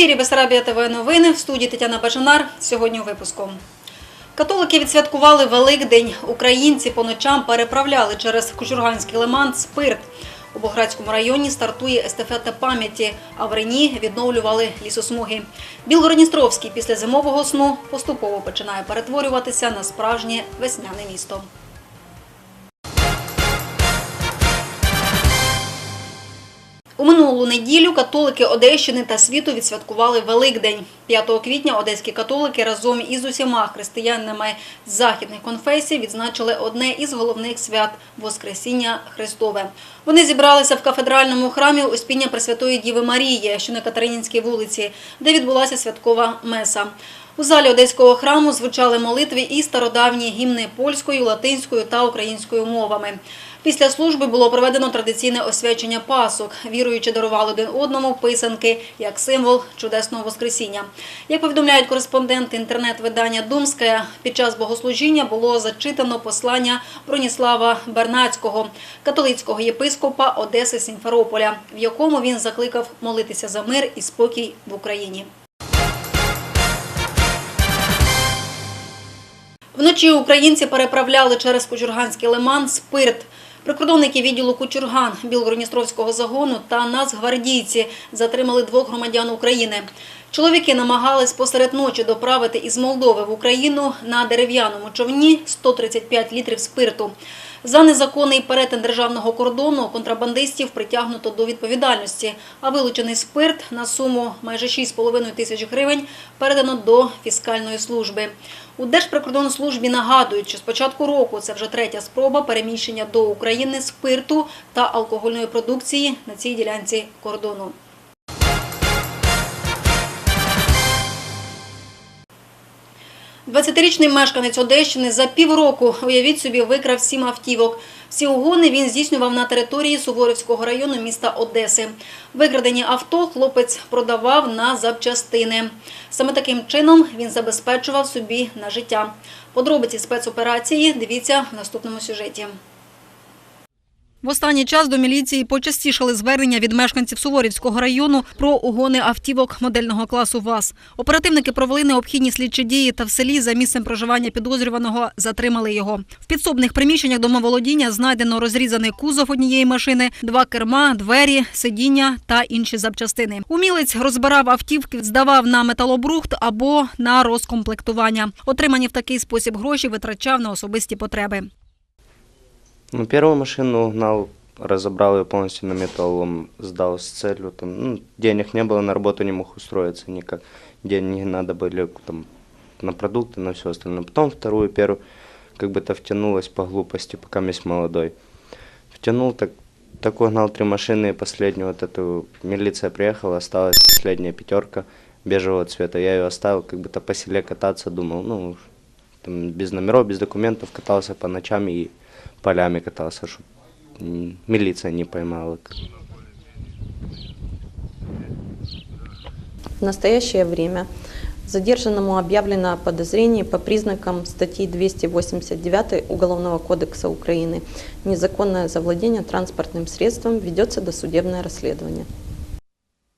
ефірі Бесарабія ТВ новини в студії Тетяна Бажанар. Сьогодні у випуску. Католики відсвяткували Великдень. Українці по ночам переправляли через Кучурганський лиман спирт. У Болградському районі стартує естафета пам'яті, а в Рені відновлювали лісосмуги. Білгородністровський після зимового сну поступово починає перетворюватися на справжнє весняне місто. У минулу неділю католики Одещини та світу відсвяткували Великдень. 5 квітня одеські католики разом із усіма християнами західних конфесій відзначили одне із головних свят Воскресіння Христове. Вони зібралися в кафедральному храмі Успіння Пресвятої Діви Марії, що на Катеринінській вулиці, де відбулася святкова меса. У залі одеського храму звучали молитви і стародавні гімни польською, латинською та українською мовами. Після служби було проведено традиційне освячення пасок. Віруючі дарували один одному писанки як символ чудесного воскресіння. Як повідомляють кореспонденти інтернет-видання Думське, під час богослужіння було зачитано послання Броніслава Бернацького, католицького єпископа Одеси Сімферополя, в якому він закликав молитися за мир і спокій в Україні. Вночі українці переправляли через Кучурганський лиман спирт. Прикордонники відділу Кучурган Білгородністровського загону та нацгвардійці затримали двох громадян України. Чоловіки намагались посеред ночі доправити із Молдови в Україну на дерев'яному човні 135 літрів спирту. За незаконний перетин державного кордону контрабандистів притягнуто до відповідальності, а вилучений спирт на суму майже 6,5 тисяч гривень передано до фіскальної служби. У Держприкордонслужбі нагадують, що з початку року це вже третя спроба переміщення до України спирту та алкогольної продукції на цій ділянці кордону. Двадцятирічний мешканець Одещини за півроку, уявіть собі, викрав сім автівок. Всі угони він здійснював на території Суворівського району міста Одеси. Викрадені авто хлопець продавав на запчастини. Саме таким чином він забезпечував собі на життя. Подробиці спецоперації дивіться в наступному сюжеті. В останній час до міліції почастішали звернення від мешканців Суворівського району про угони автівок модельного класу ВАЗ. Оперативники провели необхідні слідчі дії та в селі за місцем проживання підозрюваного затримали його. В підсобних приміщеннях домоволодіння знайдено розрізаний кузов однієї машини, два керма, двері, сидіння та інші запчастини. Умілець розбирав автівки, здавав на металобрухт або на розкомплектування. Отримані в такий спосіб гроші витрачав на особисті потреби. Ну, первую машину угнал, разобрал ее полностью на металлом, сдал с целью. Там, ну, денег не было, на работу не мог устроиться никак. Деньги надо были там, на продукты, на все остальное. Потом вторую, первую, как бы то втянулась по глупости, пока есть молодой. Втянул, так, так угнал три машины, и последнюю вот эту, милиция приехала, осталась последняя пятерка бежевого цвета. Я ее оставил, как бы то по селе кататься, думал, ну, там, без номеров, без документов, катался по ночам и полями катался, чтобы милиция не поймала. В настоящее время задержанному объявлено подозрение по признакам статьи 289 Уголовного кодекса Украины «Незаконное завладение транспортным средством ведется досудебное расследование».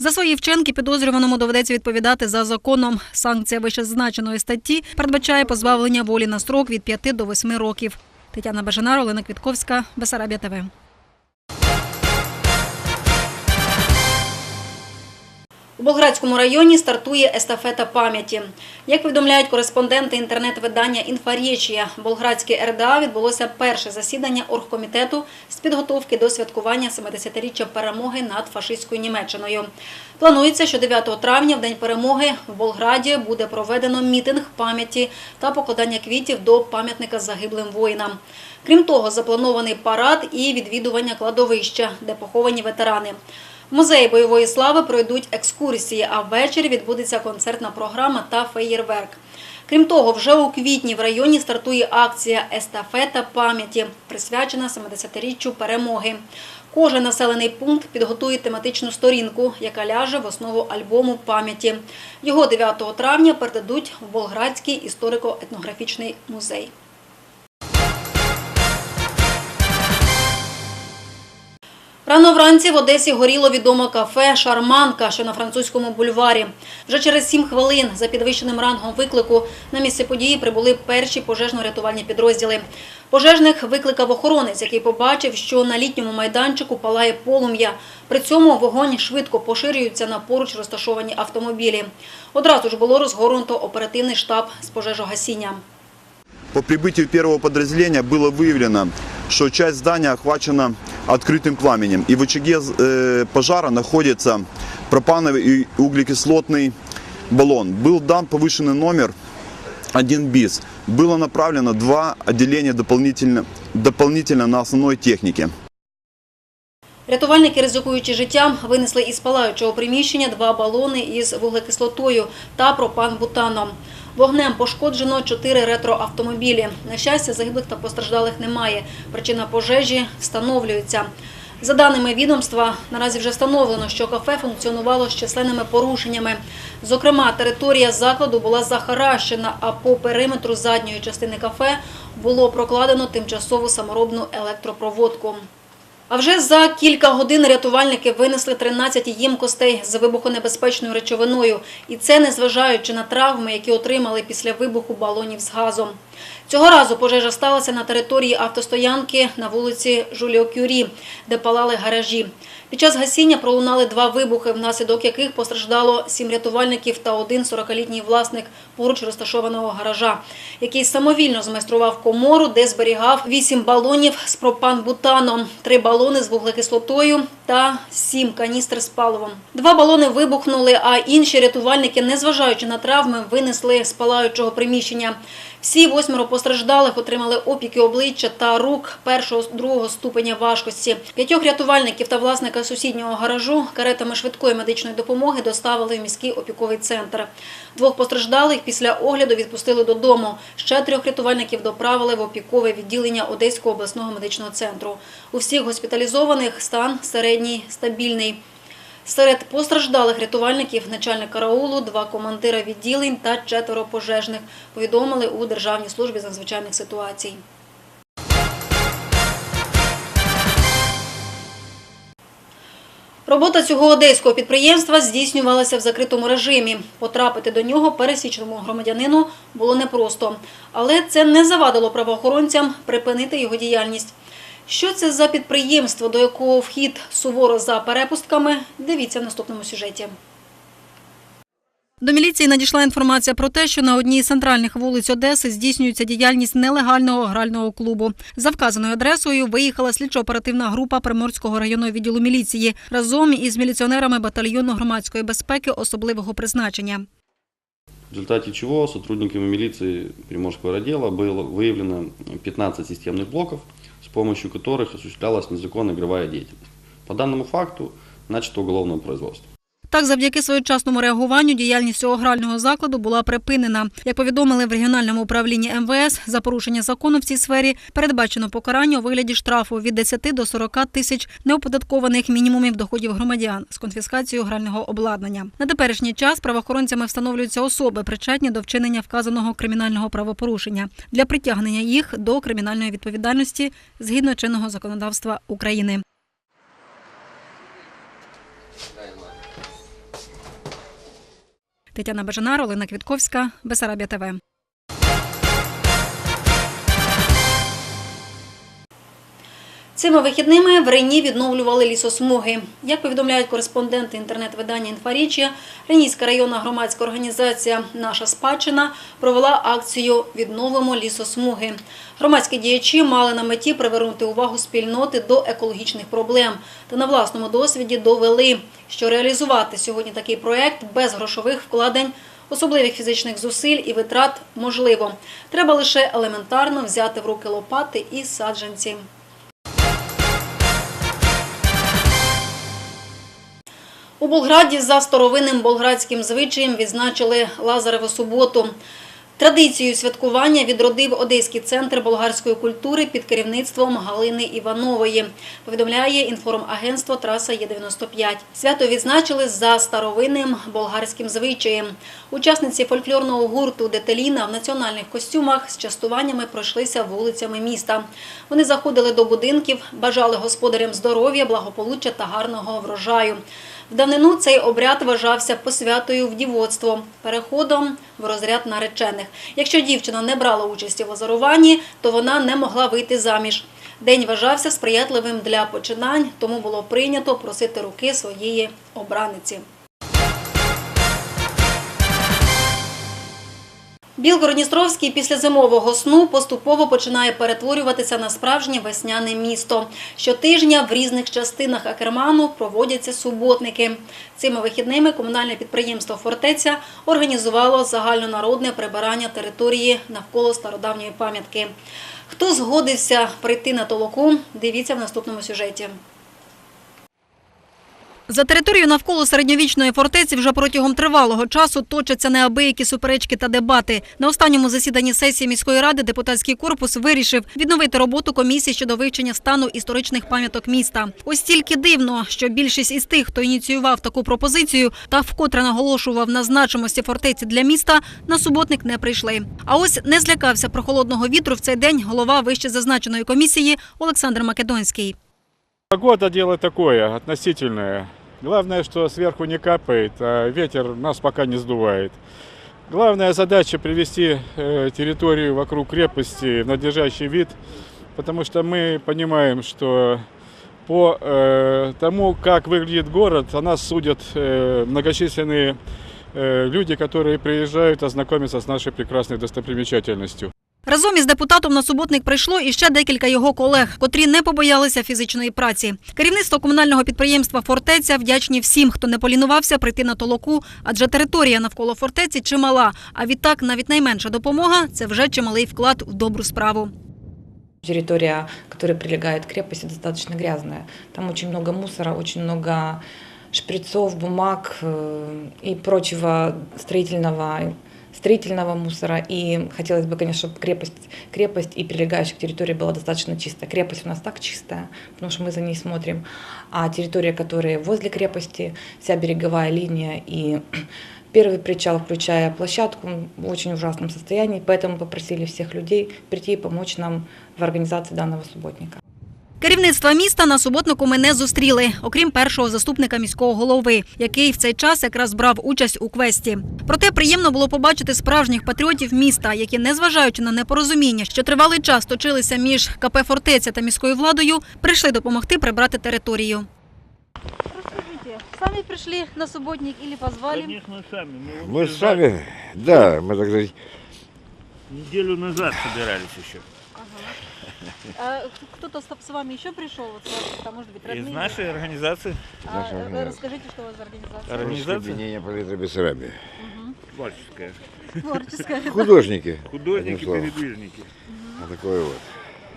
За свої вчинки підозрюваному доведеться відповідати за законом. Санкція вищезазначеної статті передбачає позбавлення волі на строк від 5 до 8 років. Тетяна Бажанар, Олена Квітковська, Бесарабія ТВ. Болградському районі стартує естафета пам'яті. Як повідомляють кореспонденти інтернет-видання «Інфарєчія», Болградське РДА відбулося перше засідання оргкомітету з підготовки до святкування 70-річчя перемоги над фашистською Німеччиною. Планується, що 9 травня, в День перемоги, в Болграді буде проведено мітинг пам'яті та покладання квітів до пам'ятника загиблим воїнам. Крім того, запланований парад і відвідування кладовища, де поховані ветерани. Музеї бойової слави пройдуть екскурсії, а ввечері відбудеться концертна програма та феєрверк. Крім того, вже у квітні в районі стартує акція Естафета пам'яті, присвячена 70-річчю перемоги. Кожен населений пункт підготує тематичну сторінку, яка ляже в основу альбому пам'яті. Його 9 травня передадуть в Болградський історико-етнографічний музей. Рано вранці в Одесі горіло відоме кафе «Шарманка», що на французькому бульварі. Вже через сім хвилин за підвищеним рангом виклику на місце події прибули перші пожежно-рятувальні підрозділи. Пожежних викликав охоронець, який побачив, що на літньому майданчику палає полум'я. При цьому вогонь швидко поширюється на поруч розташовані автомобілі. Одразу ж було розгорнуто оперативний штаб з пожежогасіння. По прибытию первого подразделения было выявлено, что часть здания охвачена открытым пламенем. И в очаге э, пожара находится пропановый и углекислотный баллон. Был дан повышенный номер 1 БИС. Было направлено два отделения дополнительно, дополнительно на основной технике. Рятувальники, ризикуючи життям, винесли із палаючого приміщення два балони із вуглекислотою та пропан-бутаном. Вогнем пошкоджено чотири ретроавтомобілі. На щастя, загиблих та постраждалих немає. Причина пожежі встановлюється. За даними відомства, наразі вже встановлено, що кафе функціонувало з численними порушеннями. Зокрема, територія закладу була захаращена, а по периметру задньої частини кафе було прокладено тимчасову саморобну електропроводку. А вже за кілька годин рятувальники винесли 13 їмкостей з вибухонебезпечною речовиною. І це незважаючи на травми, які отримали після вибуху балонів з газом. Цього разу пожежа сталася на території автостоянки на вулиці Жуліо Кюрі, де палали гаражі. Під час гасіння пролунали два вибухи, внаслідок яких постраждало сім рятувальників та один 40-літній власник поруч розташованого гаража, який самовільно змайстрував комору, де зберігав вісім балонів з пропан-бутаном, три балони з вуглекислотою та сім каністр з паливом. Два балони вибухнули, а інші рятувальники, незважаючи на травми, винесли з палаючого приміщення. Всі восьмеро постраждалих отримали опіки обличчя та рук першого другого ступеня важкості. П'ятьох рятувальників та власника сусіднього гаражу каретами швидкої медичної допомоги доставили в міський опіковий центр. Двох постраждалих після огляду відпустили додому. Ще трьох рятувальників доправили в опікове відділення Одеського обласного медичного центру. У всіх госпіталізованих стан середній стабільний. Серед постраждалих рятувальників начальник караулу, два командира відділень та четверо пожежних, повідомили у Державній службі з надзвичайних ситуацій. Робота цього одеського підприємства здійснювалася в закритому режимі. Потрапити до нього пересічному громадянину було непросто. Але це не завадило правоохоронцям припинити його діяльність. Що це за підприємство, до якого вхід суворо за перепустками, дивіться в наступному сюжеті. До міліції надійшла інформація про те, що на одній із центральних вулиць Одеси здійснюється діяльність нелегального грального клубу. За вказаною адресою виїхала слідчо-оперативна група Приморського районного відділу міліції разом із міліціонерами батальйону громадської безпеки особливого призначення. В результате чего сотрудниками милиции Приморского отдела было выявлено 15 системных блоков, с помощью которых осуществлялась незаконная игровая деятельность. По данному факту начато уголовное производство. Так, завдяки своєчасному реагуванню діяльність цього грального закладу була припинена. Як повідомили в регіональному управлінні МВС, за порушення закону в цій сфері передбачено покарання у вигляді штрафу від 10 до 40 тисяч неоподаткованих мінімумів доходів громадян з конфіскацією грального обладнання. На теперішній час правоохоронцями встановлюються особи, причетні до вчинення вказаного кримінального правопорушення для притягнення їх до кримінальної відповідальності згідно чинного законодавства України. Тетяна Бажанар, Олена Квітковська, Бесарабія ТВ. Цими вихідними в Рені відновлювали лісосмуги. Як повідомляють кореспонденти інтернет-видання «Інфарічія», Ренійська районна громадська організація «Наша спадщина» провела акцію «Відновимо лісосмуги». Громадські діячі мали на меті привернути увагу спільноти до екологічних проблем та на власному досвіді довели, що реалізувати сьогодні такий проект без грошових вкладень Особливих фізичних зусиль і витрат можливо. Треба лише елементарно взяти в руки лопати і саджанці. У Болграді за старовинним болградським звичаєм відзначили Лазареву суботу. Традицію святкування відродив Одеський центр болгарської культури під керівництвом Галини Іванової. Повідомляє інформагентство Траса Є95. Свято відзначили за старовинним болгарським звичаєм. Учасниці фольклорного гурту Детеліна в національних костюмах з частуваннями пройшлися вулицями міста. Вони заходили до будинків, бажали господарям здоров'я, благополуччя та гарного врожаю. В давнину цей обряд вважався посвятою в дівоцтво, переходом в розряд наречених. Якщо дівчина не брала участі в озаруванні, то вона не могла вийти заміж. День вважався сприятливим для починань, тому було прийнято просити руки своєї обраниці. Білгородністровський після зимового сну поступово починає перетворюватися на справжнє весняне місто. Щотижня в різних частинах Акерману проводяться суботники. Цими вихідними комунальне підприємство «Фортеця» організувало загальнонародне прибирання території навколо стародавньої пам'ятки. Хто згодився прийти на толоку, дивіться в наступному сюжеті. За територією навколо середньовічної фортеці вже протягом тривалого часу точаться неабиякі суперечки та дебати. На останньому засіданні сесії міської ради депутатський корпус вирішив відновити роботу комісії щодо вивчення стану історичних пам'яток міста. Ось тільки дивно, що більшість із тих, хто ініціював таку пропозицію та вкотре наголошував на значимості фортеці для міста, на суботник не прийшли. А ось не злякався прохолодного вітру в цей день голова вище зазначеної комісії Олександр Македонський. Погода дело такое, относительное. Главное, что сверху не капает, а ветер нас пока не сдувает. Главная задача привести э, территорию вокруг крепости в надлежащий вид, потому что мы понимаем, что по э, тому, как выглядит город, о нас судят э, многочисленные э, люди, которые приезжают ознакомиться с нашей прекрасной достопримечательностью. Разом із депутатом на суботник прийшло і ще декілька його колег, котрі не побоялися фізичної праці. Керівництво комунального підприємства Фортеця вдячні всім, хто не полінувався прийти на толоку, адже територія навколо фортеці чимала. А відтак навіть найменша допомога це вже чималий вклад в добру справу. Территория, которая прилегает к крепости, достаточно грязная. Там очень много мусора, очень много шприцов, бумаг э, и прочего строительного строительного мусора. И хотелось бы, конечно, чтобы крепость, крепость и прилегающая территория была достаточно чистая. Крепость у нас так чистая, потому что мы за ней смотрим. А территория, которая возле крепости, вся береговая линия и Первый причал, включая площадку, в очень ужасном состоянии, поэтому попросили всех людей прийти и помочь нам в организации данного субботника. Керівництва міста на суботнику ми не зустріли, окрім першого заступника міського голови, який в цей час якраз брав участь у квесті. Проте приємно було побачити справжніх патріотів міста, які, незважаючи на непорозуміння, що тривалий час точилися між КП «Фортеця» та міською владою, прийшли допомогти прибрати територію. Розкажіть, самі прийшли на суботник или позвали? Конечно, сами. Мы, Мы вообще сами, да, мы так сказать, неделю назад собирались еще. Кто-то с вами еще пришел, может быть, Из нашей организации. Наша организация. Расскажите, что у вас за организация? Организация объединение полита Бессарабии. творческая. Творческая. Художники. Художники, передвижники. Вот такое вот.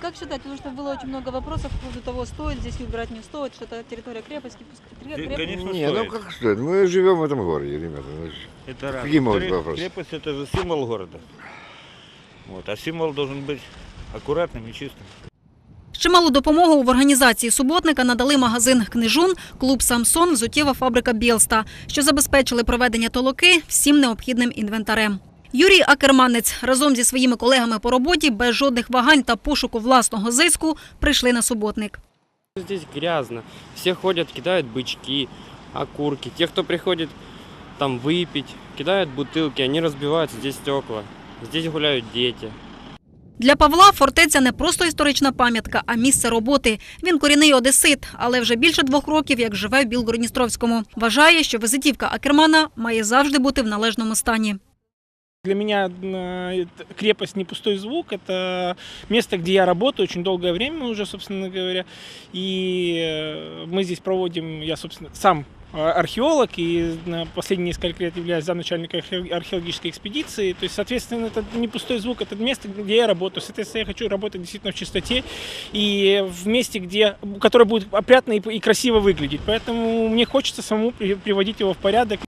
Как считать, потому что было очень много вопросов по поводу того, стоит здесь убирать, не стоит, что это территория крепости, пускай Кре- крепость. Конечно, Не, ну стоит. как стоит? Мы живем в этом городе, ребята. ну, Это раз. Какие могут Во-вторых, вопросы? Крепость это же символ города. Вот. А символ должен быть аккуратным и чистым. Чималу допомогу в організації суботника надали магазин «Книжун», клуб «Самсон», взуттєва фабрика «Білста», що забезпечили проведення толоки всім необхідним інвентарем. Юрій Акерманець разом зі своїми колегами по роботі без жодних вагань та пошуку власного зиску прийшли на суботник. Здесь грязно. Все ходят, кидают бычки, окурки. Те, кто приходит там выпить, кидают бутылки, они разбивают здесь стекла. Здесь гуляют дети. Для Павла фортеця не просто історична пам'ятка, а місце роботи. Він корінний одесит, але вже більше двох років як живе в Білгородністровському. Вважає, що визитівка Акермана має завжди бути в належному стані. Для меня э, это- крепость не пустой звук, это место, где я работаю очень долгое время уже, собственно говоря. И э, мы здесь проводим, я, собственно, сам э, археолог и на последние несколько лет являюсь замначальника архе- археологической экспедиции. То есть, соответственно, это не пустой звук, это место, где я работаю. Соответственно, я хочу работать действительно в чистоте и в месте, где, которое будет опрятно и, и красиво выглядеть. Поэтому мне хочется самому при- приводить его в порядок.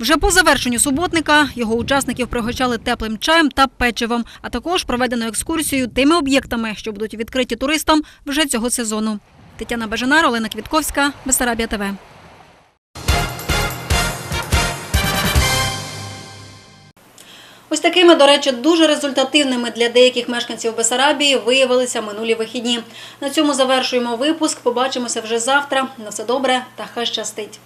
Вже по завершенню суботника його учасників пригощали теплим чаєм та печивом, а також проведено екскурсію тими об'єктами, що будуть відкриті туристам вже цього сезону. Тетяна Бежанар, Олена Квітковська, Бесарабія ТВ. Ось такими, до речі, дуже результативними для деяких мешканців Бесарабії виявилися минулі вихідні. На цьому завершуємо випуск. Побачимося вже завтра. На все добре та хай щастить.